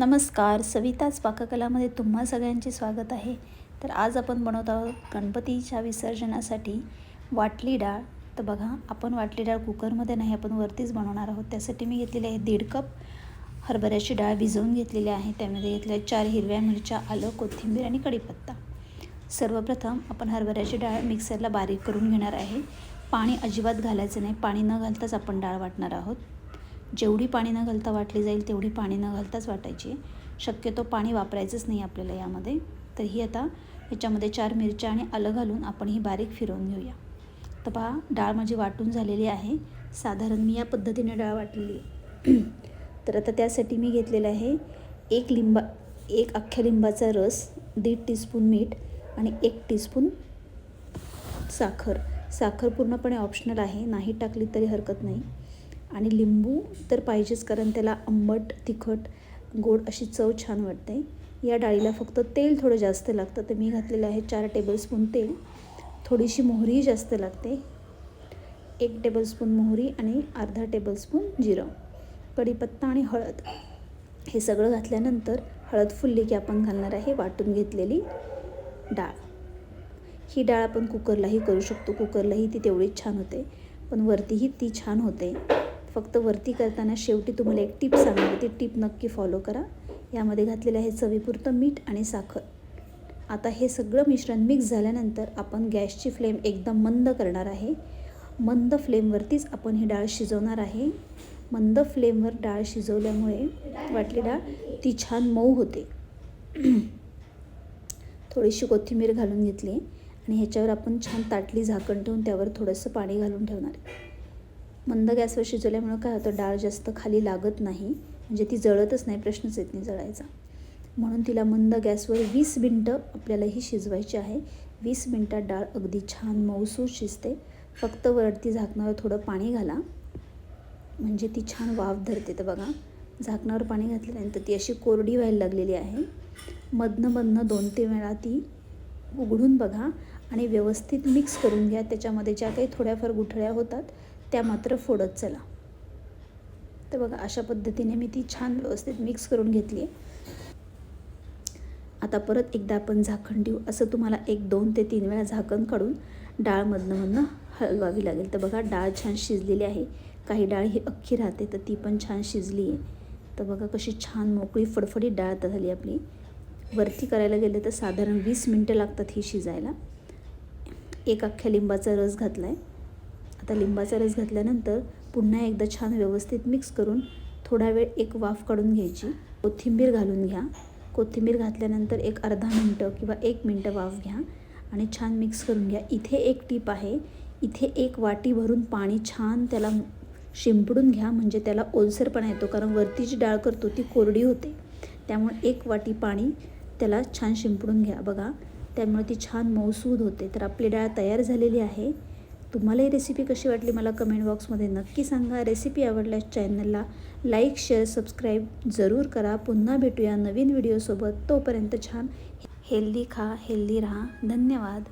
नमस्कार सविताच पाककलामध्ये तुम्हा सगळ्यांचे स्वागत आहे. तर आज आपण बनवत आहोत गणपतीच्या विसर्जनासाठी वाटली डाळ. तर बघा आपण वाटली डाळ कुकरमध्ये नाही आपण वरतीच बनवणार आहोत. त्यासाठी मी घेतलेली आहे दीड कप हरभऱ्याची डाळ भिजवून घेतलेली आहे. त्यामध्ये घेतल्या चार हिरव्या मिरच्या आलं कोथिंबीर आणि कढीपत्ता. सर्वप्रथम आपण हरभऱ्याची डाळ मिक्सरला बारीक करून घेणार आहे. पाणी अजिबात घालायचं नाही. पाणी न घालताच आपण डाळ वाटणार आहोत. जेवढी पाणी न घालता वाटली जाईल तेवढी पाणी न घालताच वाटायची. शक्यतो पाणी वापरायचंच नाही आपल्याला यामध्ये. तर ही आता ह्याच्यामध्ये चार मिरच्या आणि आलं घालून आपण ही बारीक फिरवून घेऊया. तर पहा डाळ माझी वाटून झालेली आहे. साधारण मी या पद्धतीने डाळ वाटलेली आहे. तर आता त्यासाठी मी घेतलेलं आहे एक लिंबा एक अख्ख्या लिंबाचा रस दीड टीस्पून मीठ आणि एक टीस्पून साखर. साखर पूर्णपणे ऑप्शनल आहे. नाही टाकली तरी हरकत नाही. आणि लिंबू तर पाहिजेच कारण त्याला आंबट तिखट गोड अशी चव छान वाटते. या डाळीला फक्त तेल थोडं जास्त लागतं तर मी घातलेलं आहे चार टेबलस्पून तेल. थोडीशी मोहरीही जास्त लागते. एक टेबलस्पून मोहरी आणि अर्धा टेबलस्पून जिरं. कढीपत्ता आणि हळद. हे सगळं घातल्यानंतर हळद फुलली की आपण घालणार आहे वाटून घेतलेली डाळ. ही डाळ आपण कुकरलाही करू शकतो. कुकरलाही ती तेवढीच छान होते पण वरतीही ती छान होते. फक्त वरती करताना शेवटी तुम्हाला एक टीप सांगणार ती टिप नक्की फॉलो करा. यामध्ये घातलेलं आहे चवीपुरतं मीठ आणि साखर. आता हे सगळं मिश्रण मिक्स झाल्यानंतर आपण गॅसची फ्लेम एकदम मंद करणार आहे. मंद फ्लेमवरतीच आपण ही डाळ शिजवणार आहे. मंद फ्लेमवर डाळ शिजवल्यामुळे वाटली डाळ ती छान मऊ होते. थोडीशी कोथिंबीर घालून घेतली आणि ह्याच्यावर आपण छान ताटली झाकण ठेवून त्यावर थोडंसं पाणी घालून ठेवणार आहे. मंद गॅसवर शिजवल्यामुळं काय होतं? डाळ जास्त खाली लागत नाही. म्हणजे ती जळतच नाही प्रश्नच येत नाही जळायचा. म्हणून तिला मंद गॅसवर वीस मिनटं आपल्याला ही शिजवायची आहे. वीस मिनटात डाळ अगदी छान मऊसूर शिजते. फक्त वरती झाकणावर थोडं पाणी घाला. म्हणजे ती छान वाफ धरते तर बघा. झाकणावर पाणी घातल्यानंतर ती अशी कोरडी व्हायला लागलेली आहे. मधनं मधनं दोन तीन वेळा ती उघडून बघा आणि व्यवस्थित मिक्स करून घ्या. त्याच्यामध्ये ज्या काही थोड्याफार गुठळ्या होतात त्या मात्र फोडत चला. तर बघा अशा पद्धतीने मी ती छान व्यवस्थित मिक्स करून घेतली आहे आता परत एकदा आपण झाकण देऊ असं तुम्हाला एक दोन ते तीन वेळा झाकण काढून डाळमधनं मधनं हलवावी लागेल. तर बघा डाळ छान शिजलेली आहे. काही डाळ ही अख्खी राहते तर ती पण छान शिजली आहे तर बघा कशी छान मोकळी फडफडीत डाळ आता झाली आपली. वरती करायला गेलं तर साधारण वीस मिनटं लागतात ही शिजायला. एक अख्ख्या लिंबाचा रस घातला आहे आता लिंबाचा रस घातल्यानंतर पुन्हा एकदा छान व्यवस्थित मिक्स करून थोडा वेळ एक वाफ काढून घ्यायची. कोथिंबीर घालून घ्या. कोथिंबीर घातल्यानंतर एक अर्धा मिनटं किंवा एक मिनटं वाफ घ्या आणि छान मिक्स करून घ्या. इथे एक टीप आहे. इथे एक वाटी भरून पाणी छान त्याला शिंपडून घ्या. म्हणजे त्याला ओलसरपणा येतो. कारण वरती जी डाळ करतो ती कोरडी होते. त्यामुळे एक वाटी पाणी त्याला छान शिंपडून घ्या. बघा. त्यामुळे ती छान मौसूद होते. तर आपली डाळ तयार झालेली आहे. तुम्हाला ही रेसिपी कशी वाटली मला कमेंट बॉक्समध्ये नक्की सांगा. रेसिपी आवडल्यास चॅनलला लाईक शेअर सबस्क्राईब जरूर करा. पुन्हा भेटूया नवीन व्हिडिओसोबत तोपर्यंत छान हेल्दी खा हेल्दी राहा. धन्यवाद.